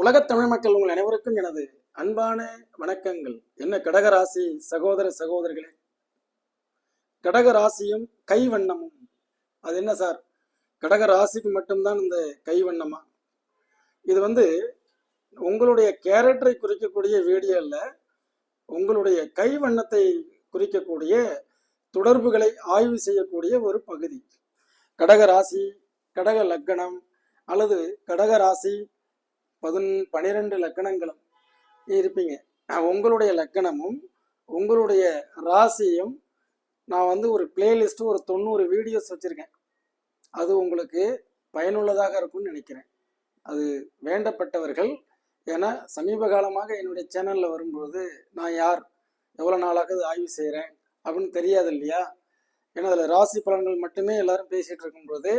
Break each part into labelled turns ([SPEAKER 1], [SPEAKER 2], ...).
[SPEAKER 1] உலகத் தமிழ் மக்கள் உங்கள் அனைவருக்கும் எனது அன்பான வணக்கங்கள். என்ன கடகராசி சகோதர சகோதரிகளே? கடகராசியும் கை வண்ணமும் அது என்ன சார்? கடகராசிக்கு மட்டும்தான் இந்த கை வண்ணமா இது வந்து உங்களுடைய கேரக்டரை குறிக்கக்கூடிய வீடியோ உங்களுடைய கை வண்ணத்தை குறிக்கக்கூடிய தொடர்புகளை ஆய்வு செய்யக்கூடிய ஒரு பகுதி. கடகராசி கடக லக்கணம் அல்லது கடகராசி பதின் பனிரெண்டு லக்கணங்களும் இருப்பீங்க. உங்களுடைய லக்கணமும் உங்களுடைய ராசியும் நான் வந்து ஒரு பிளேலிஸ்ட் ஒரு தொண்ணூறு வீடியோஸ் வச்சுருக்கேன். அது உங்களுக்கு பயனுள்ளதாக இருக்கும்னு நினைக்கிறேன். அது வேண்டப்பட்டவர்கள் ஏன்னா சமீப காலமாக என்னுடைய சேனலில் வரும்போது நான் யார் எவ்வளோ நாளாக இது ஆய்வு செய்கிறேன் அப்படின்னு தெரியாது இல்லையா? ஏன்னா அதில் ராசி பலன்கள் மட்டுமே எல்லாரும் பேசிகிட்டு இருக்கும்போது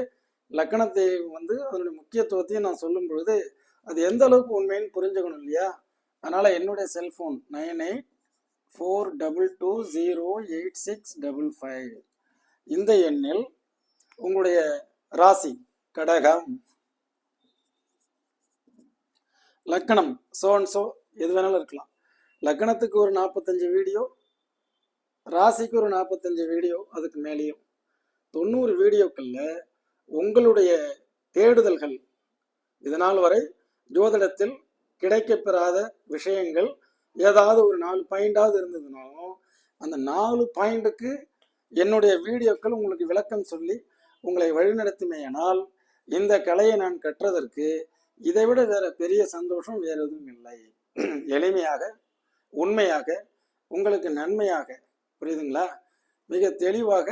[SPEAKER 1] லக்கணத்தை வந்து அதனுடைய முக்கியத்துவத்தையும் நான் சொல்லும் பொழுது அது எந்த அளவுக்கு உண்மைன்னு புரிஞ்சுக்கணும் இல்லையா? அதனால் என்னுடைய cellphone nine eight four double two zero eight six double five இந்த எண்ணில் உங்களுடைய ராசி கடகம் லக்கணம் சோ அண்ட் சோ எது வேணாலும் இருக்கலாம். லக்கணத்துக்கு ஒரு நாற்பத்தஞ்சு வீடியோ ராசிக்கு ஒரு நாற்பத்தஞ்சு வீடியோ அதுக்கு மேலேயும். தொண்ணூறு வீடியோக்களில் உங்களுடைய தேடுதல்கள் இதனால் வரை ஜோதிடத்தில் கிடைக்கப்பெறாத விஷயங்கள் ஏதாவது ஒரு நாலு பாயிண்டாவது இருந்ததுனாலும் அந்த நாலு பாயிண்ட்டுக்கு என்னுடைய வீடியோக்கள் உங்களுக்கு விளக்கம் சொல்லி உங்களை வழிநடத்துமேயானால் இந்த கலையை நான் கற்றதற்கு இதைவிட வேற பெரிய சந்தோஷம் வேற எதுவும் இல்லை. எளிமையாக உண்மையாக உங்களுக்கு நன்மையாக புரியுதுங்களா? மிக தெளிவாக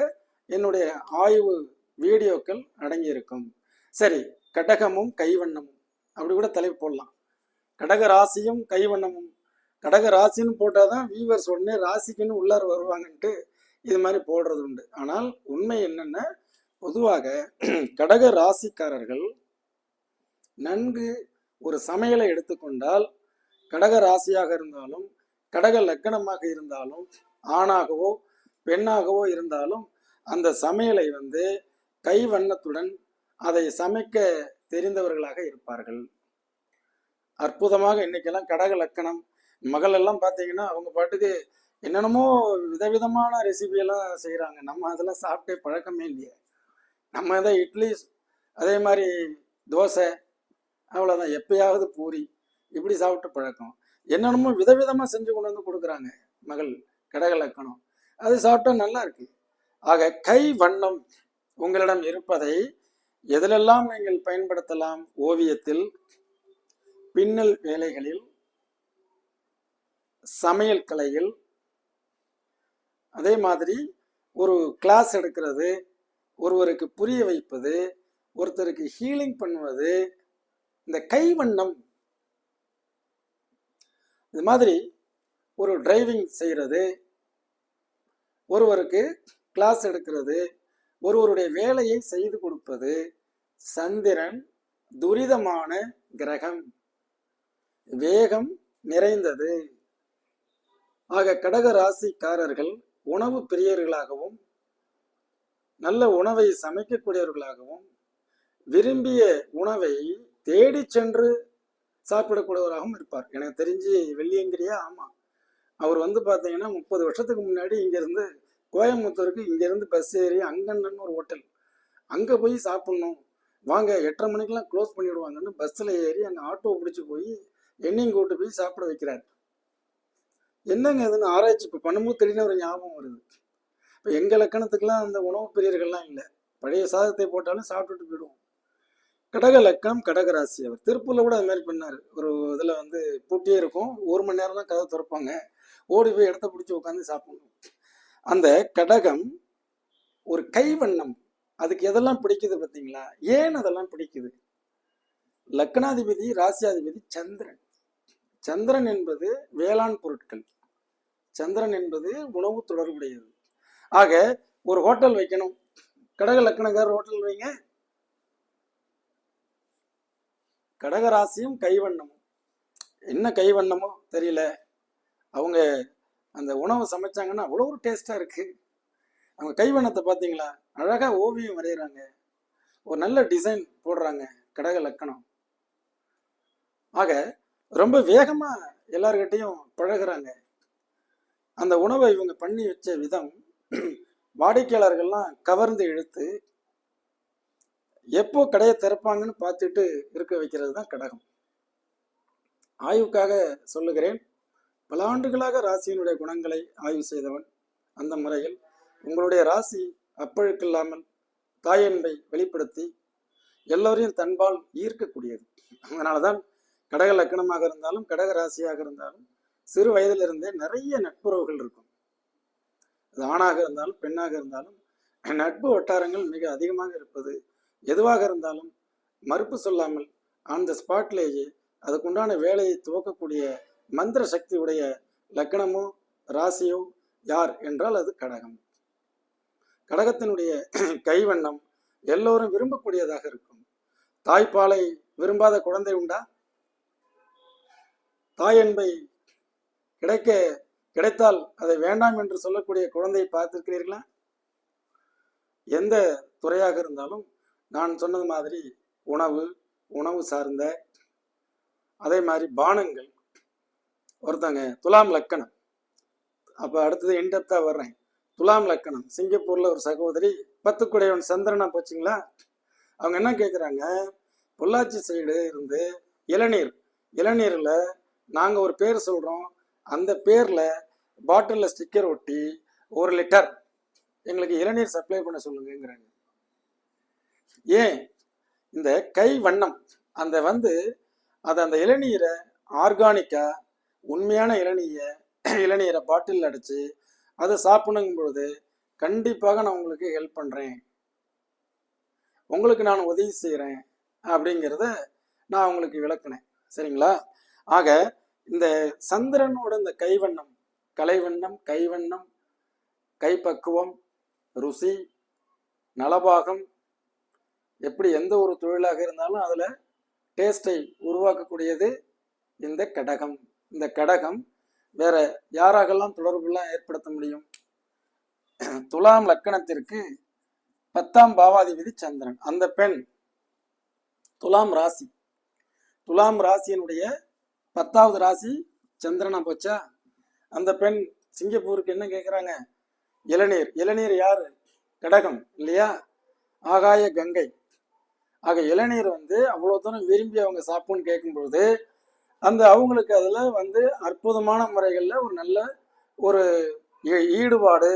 [SPEAKER 1] என்னுடைய ஆய்வு வீடியோக்கள் அடங்கியிருக்கும். சரி கடகமும் கைவண்ணமும். அப்படி கூட தலைப்பு போடலாம். கடக ராசியும் கைவண்ணமும். கடக ராசின்னு போட்டால் தான் வியூவர்ஸ் உடனே ராசிக்குன்னு உள்ளார் வருவாங்கன்ட்டு இது மாதிரி போடுறது உண்டு. ஆனால் உண்மை என்னென்ன பொதுவாக கடக ராசிக்காரர்கள் நன்கு ஒரு சமையலை எடுத்துக்கொண்டால் கடக ராசியாக இருந்தாலும் கடக லக்கணமாக இருந்தாலும் ஆணாகவோ பெண்ணாகவோ இருந்தாலும் அந்த சமையலை வந்து கைவண்ணத்துடன் அதை சமைக்க தெரிந்தவர்களாக இருப்பார்கள். அற்புதமாக இன்னைக்கெல்லாம் கடக லக்கணம். மகள் எல்லாம் பார்த்தீங்கன்னா அவங்க பாட்டுக்கு என்னென்னமோ விதவிதமான ரெசிபியெல்லாம் செய்கிறாங்க நம்ம அதெல்லாம் சாப்பிட்டே பழக்கமே இல்லையே. நம்ம தான் இட்லி அதே மாதிரி தோசை அவ்வளோதான் எப்பயாவது பூரி இப்படி சாப்பிட்டு பழக்கம். என்னென்னமோ விதவிதமாக செஞ்சு கொண்டு வந்து கொடுக்குறாங்க மகள் கடக லக்கணம். அது சாப்பிட்டா நல்லா இருக்கு. ஆக கை வண்ணம் உங்களிடம் இருப்பதை எதிலெல்லாம் நீங்கள் பயன்படுத்தலாம் ஓவியத்தில்? பின்னல் வேலைகளில் சமையல் கலையில். அதே மாதிரி ஒரு கிளாஸ் எடுக்கிறது ஒருவருக்கு புரிய வைப்பது ஒருத்தருக்கு ஹீலிங் பண்ணுவது இந்த கைவண்ணம். இது மாதிரி ஒரு டிரைவிங் செய்கிறது ஒருவருக்கு கிளாஸ் எடுக்கிறது ஒருவருடைய வேலையை செய்து கொடுப்பது சந்திரன் துரிதமான கிரகம். வேகம் நிறைந்தது. ஆக கடக ராசிக்காரர்கள் உணவு பிரியர்களாகவும் நல்ல உணவை சமைக்கக்கூடியவர்களாகவும் விரும்பிய உணவை தேடி சென்று சாப்பிடக்கூடியவராகவும் இருப்பார். எனக்கு தெரிஞ்சு வெள்ளியங்கிரியா ஆமாம் அவர் வந்து பார்த்தீங்கன்னா முப்பது வருஷத்துக்கு முன்னாடி இங்கேருந்து கோயம்புத்தூருக்கு இங்கேருந்து பஸ் ஏறி அங்கன்னு ஒரு ஹோட்டல் அங்கே போய் சாப்பிட்ணும். வாங்க எட்டரை மணிக்கெலாம் க்ளோஸ் பண்ணிவிடுவாங்கன்னு பஸ்ஸில் ஏறி அங்கே ஆட்டோ பிடிச்சி போய் எண்ணிங் கூட்டு போய் சாப்பிட வைக்கிறார். என்னங்க இதுன்னு ஆராய்ச்சி இப்போ பண்ணும்போது திடீர்னு ஒரு ஞாபகம் வருது. இப்போ எங்கள் லக்கணத்துக்கெல்லாம் அந்த உணவு பிரியர்கள்லாம் இல்லை. பழைய சாதத்தை போட்டாலும் சாப்பிட்டுட்டு போயிடுவோம். கடக லக்கணம் கடக ராசி அவர். திருப்பூரில் கூட அது மாதிரி பண்ணார். ஒரு இதில் வந்து பூட்டியே இருக்கும். ஒரு மணி நேரம் தான் கதை திறப்பாங்க. ஓடி போய் இடத்த பிடிச்சி உட்காந்து சாப்பிடணும். அந்த கடகம் ஒரு கைவண்ணம். அதுக்கு எதெல்லாம் பிடிக்குது பார்த்தீங்களா? ஏன் அதெல்லாம் பிடிக்குது? லக்னாதிபதி ராசியாதிபதி சந்திரன். சந்திரன் என்பது வேளாண் பொருட்கள். சந்திரன் என்பது உணவு தொடர்புடையது. ஆக ஒரு ஹோட்டல் வைக்கணும். கடக லக்கணக்காரர் ஹோட்டல் வைங்க. கடகராசியும் கைவண்ணமும். என்ன கைவண்ணமோ தெரியல. அவங்க அந்த உணவை சமைச்சாங்கன்னா அவ்வளோ ஒரு டேஸ்ட்டாக இருக்குது அவங்க கைவண்ணத்தை பார்த்தீங்களா அழகாக ஓவியம் வரைகிறாங்க ஒரு நல்ல டிசைன் போடுறாங்க கடக லக்கணம். ஆக ரொம்ப வேகமாக எல்லார்கிட்டையும் பழகுறாங்க. அந்த உணவை இவங்க பண்ணி வச்ச விதம் வாடிக்கையாளர்கள்லாம் கவர்ந்து இழுத்து எப்போ கடையை திறப்பாங்கன்னு பார்த்துட்டு இருக்க வைக்கிறது தான் கடகம். ஆய்வுக்காக சொல்லுகிறேன். பல ஆண்டுகளாக ராசியினுடைய குணங்களை ஆய்வு செய்தவன் அந்த முறையில் உங்களுடைய ராசி அப்பழுக்கில்லாமல் தாயன்பை வெளிப்படுத்தி எல்லோரையும் தன்பால் ஈர்க்கக்கூடியது. அதனால தான் கடக லக்கணமாக இருந்தாலும் கடக ராசியாக இருந்தாலும் சிறு வயதிலிருந்தே நிறைய நட்புறவுகள் இருக்கும். அது ஆணாக இருந்தாலும் பெண்ணாக இருந்தாலும் நட்பு வட்டாரங்கள் மிக அதிகமாக இருப்பது எதுவாக இருந்தாலும் மறுப்பு சொல்லாமல் அந்த ஸ்பாட்லேயே அதுக்குண்டான வேலையை துவக்கக்கூடிய மந்திர சக்தி உடைய லக்கணமோ ராசியோ யார் என்றால் அது கடகம். கடகத்தினுடைய கைவண்ணம் எல்லோரும் விரும்பக்கூடியதாக இருக்கும். தாய்ப்பாலை விரும்பாத குழந்தை உண்டா? தாய் என்பை கிடைக்க கிடைத்தால் அதை வேண்டாம் என்று சொல்லக்கூடிய குழந்தையை பார்த்திருக்கிறீர்களா? எந்த துறையாக இருந்தாலும் நான் சொன்னது மாதிரி உணவு உணவு சார்ந்த அதே மாதிரி பானங்கள் ஒருத்தங்க துலாம் லக்கணம். அப்போ அடுத்தது இன்டெப்த்தாக வர்றேன். துலாம் லக்கணம். சிங்கப்பூரில் ஒரு சகோதரி பத்துக்குடையவன் சந்திரனா போச்சுங்களா? அவங்க என்ன கேட்குறாங்க பொள்ளாச்சி சைடு இருந்து இளநீர். இளநீரில் நாங்கள் ஒரு பேர் சொல்கிறோம் அந்த பேரில் பாட்டிலில் ஸ்டிக்கர் ஒட்டி ஒரு லிட்டர் எங்களுக்கு இளநீர் சப்ளை பண்ண சொல்லுங்கிறாங்க ஏன்? இந்த கை வண்ணம். அந்த வந்து அதை அந்த இளநீரை ஆர்கானிக்காக உண்மையான இளநீயை இளநீரை பாட்டில் அடித்து அதை சாப்பிடுங்கும் பொழுது கண்டிப்பாக நான் உங்களுக்கு ஹெல்ப் பண்ணுறேன் உங்களுக்கு நான் உதவி செய்கிறேன் அப்படிங்கிறத நான் உங்களுக்கு விளக்குனேன். சரிங்களா? ஆக இந்த சந்திரனோட இந்த கைவண்ணம் கலைவண்ணம் கைவண்ணம் கைப்பக்குவம் ருசி நலபாகம் எப்படி எந்த ஒரு தொழிலாக இருந்தாலும் அதில் டேஸ்டை உருவாக்கக்கூடியது இந்த கடகம். இந்த கடகம் வேற யாராகலாம் தொடர்புலாம் ஏற்படுத்த முடியும்? துலாம் லக்கணத்திற்கு பத்தாம் பாவாதிபதி சந்திரன். அந்த பெண் துலாம் ராசி. துலாம் ராசியினுடைய பத்தாவது ராசி சந்திரனா போச்சா? அந்த பெண் சிங்கப்பூருக்கு என்ன கேட்குறாங்க இளநீர். இளநீர் யாரு? கடகம் இல்லையா? ஆகாய கங்கை. ஆக இளநீர் வந்து அவ்வளோ தூரம் விரும்பி அவங்க சாப்பிடுன்னு கேட்கும்பொழுது அந்த அவங்களுக்கு அதில் வந்து அற்புதமான முறைகளில் ஒரு நல்ல ஒரு ஈடுபாடு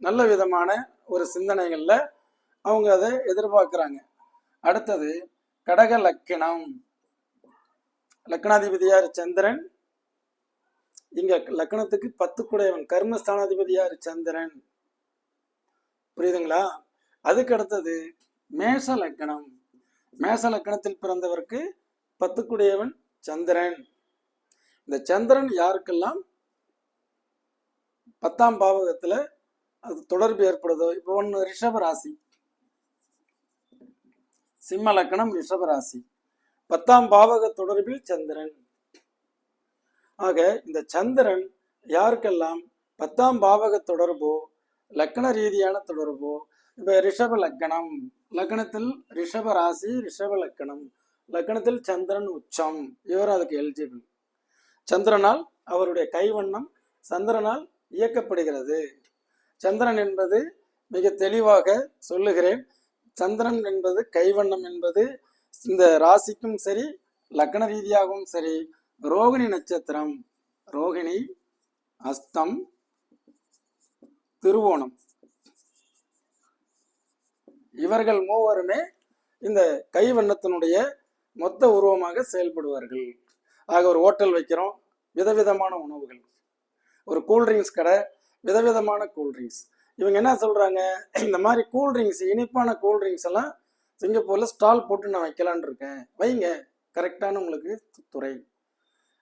[SPEAKER 1] நல்ல விதமான ஒரு சிந்தனைகளில் அவங்க அதை எதிர்பார்க்குறாங்க. அடுத்தது கடக லக்கினம் லக்னாதிபதியார் சந்திரன் இங்க லக்னத்துக்கு பத்து குடையவன் கர்மஸ்தானாதிபதியார் சந்திரன். புரியுதுங்களா? அதுக்கு அடுத்தது மேஷ லக்கணம். மேஷ லக்கணத்தில் பிறந்தவருக்கு பத்துக்குடையவன் சந்திரன். இந்த சந்திரன் யாருக்கெல்லாம் பத்தாம் பாவகத்துல அது தொடர்பு ஏற்படுதோ இப்போ ஒன்று ரிஷபராசி சிம்ம லக்கணம் ரிஷபராசி பத்தாம் பாவக தொடர்பில் சந்திரன். ஆக இந்த சந்திரன் யாருக்கெல்லாம் பத்தாம் பாவக தொடர்போ லக்கண ரீதியான தொடர்போ இப்ப ரிஷப லக்கணம். லக்கணத்தில் ரிஷப ராசி ரிஷப லக்கணம். லக்னத்தில் சந்திரன் உச்சம். இவர் அதுக்கு எலிஜிபிள் சந்திரனால் அவருடைய கைவண்ணம் சந்திரனால் இயக்கப்படுகிறது. சந்திரன் என்பது மிக தெளிவாக சொல்லுகிறேன். சந்திரன் என்பது கைவண்ணம் என்பது இந்த ராசிக்கும் சரி லக்ன ரீதியாகவும் சரி ரோகிணி நட்சத்திரம். ரோகிணி அஸ்தம் திருவோணம். இவர்கள் மூவருமே இந்த கைவண்ணத்தினுடைய மொத்த உருவமாக செயல்படுவார்கள். ஆக ஒரு ஹோட்டல் வைக்கிறோம். விதவிதமான உணவுகள். ஒரு கூல்ட்ரிங்க்ஸ் கடை விதவிதமான கூல்ட்ரிங்க்ஸ் இவங்க என்ன சொல்கிறாங்க இந்த மாதிரி கூல்ட்ரிங்க்ஸ் இனிப்பான கூல்ட்ரிங்க்ஸ் எல்லாம் சிங்கப்பூரில் ஸ்டால் போட்டு நான் வைக்கலான்னு இருக்கேன். வைங்க. கரெக்டான உங்களுக்கு து- துறை.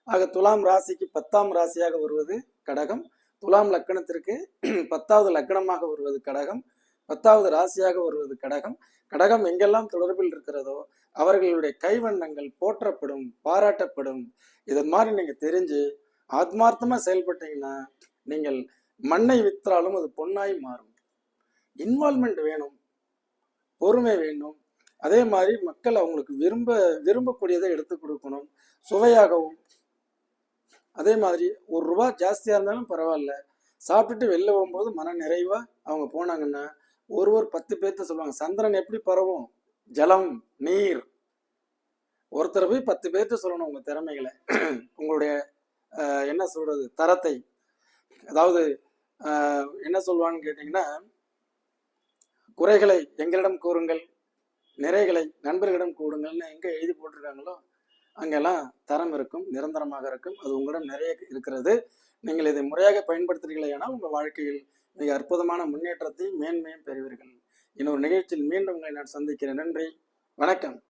[SPEAKER 1] ஆக துலாம் ராசிக்கு பத்தாம் ராசியாக வருவது கடகம். துலாம் லக்கணத்திற்கு பத்தாவது லக்கணமாக வருவது கடகம். பத்தாவது ராசியாக வருவது கடகம். கடகம் எங்கெல்லாம் தொடர்பில் இருக்கிறதோ அவர்களுடைய கைவண்ணங்கள் போற்றப்படும் பாராட்டப்படும். இது மாதிரி நீங்க தெரிஞ்சு ஆத்மார்த்தமா செயல்பட்டீங்கன்னா நீங்கள் மண்ணை விற்றாலும் அது பொன்னாய் மாறும். இன்வால்மெண்ட் வேணும். பொறுமை வேணும் அதே மாதிரி மக்கள் அவங்களுக்கு விரும்ப விரும்பக்கூடியதை எடுத்து கொடுக்கணும். சுவையாகவும். அதே மாதிரி ஒரு ரூபா ஜாஸ்தியாக இருந்தாலும் பரவாயில்ல. சாப்பிட்டுட்டு வெளில போகும்போது மன நிறைவாக அவங்க போனாங்கன்னா ஒரு ஒரு பத்து பேர்த்த சொல்லுவாங்க. சந்திரன் எப்படி பரவும்? ஜலம் நீர். ஒருத்தர் போய் பத்து பேர்த்த சொல்லணும் உங்கள் திறமைகளை. உங்களுடைய என்ன சொல்றது தரத்தை. அதாவது என்ன சொல்லுவான்னு கேட்டிங்கன்னா குறைகளை எங்களிடம் கூறுங்கள் நிறைகளை நண்பர்களிடம் கூடுங்கள்னு எங்கே எழுதி போட்டிருக்காங்களோ அங்கெல்லாம் தரம் இருக்கும் நிரந்தரமாக இருக்கும். அது உங்களிடம் நிறைய இருக்கிறது. நீங்கள் இதை முறையாக பயன்படுத்துகிறீர்களேயானால் உங்கள் வாழ்க்கையில் மிக அற்புதமான முன்னேற்றத்தை மேன்மையும் பெறுவீர்கள். இன்னொரு நிகழ்ச்சியில் மீண்டும் உங்களை நான் சந்திக்கிறேன். நன்றி. வணக்கம்.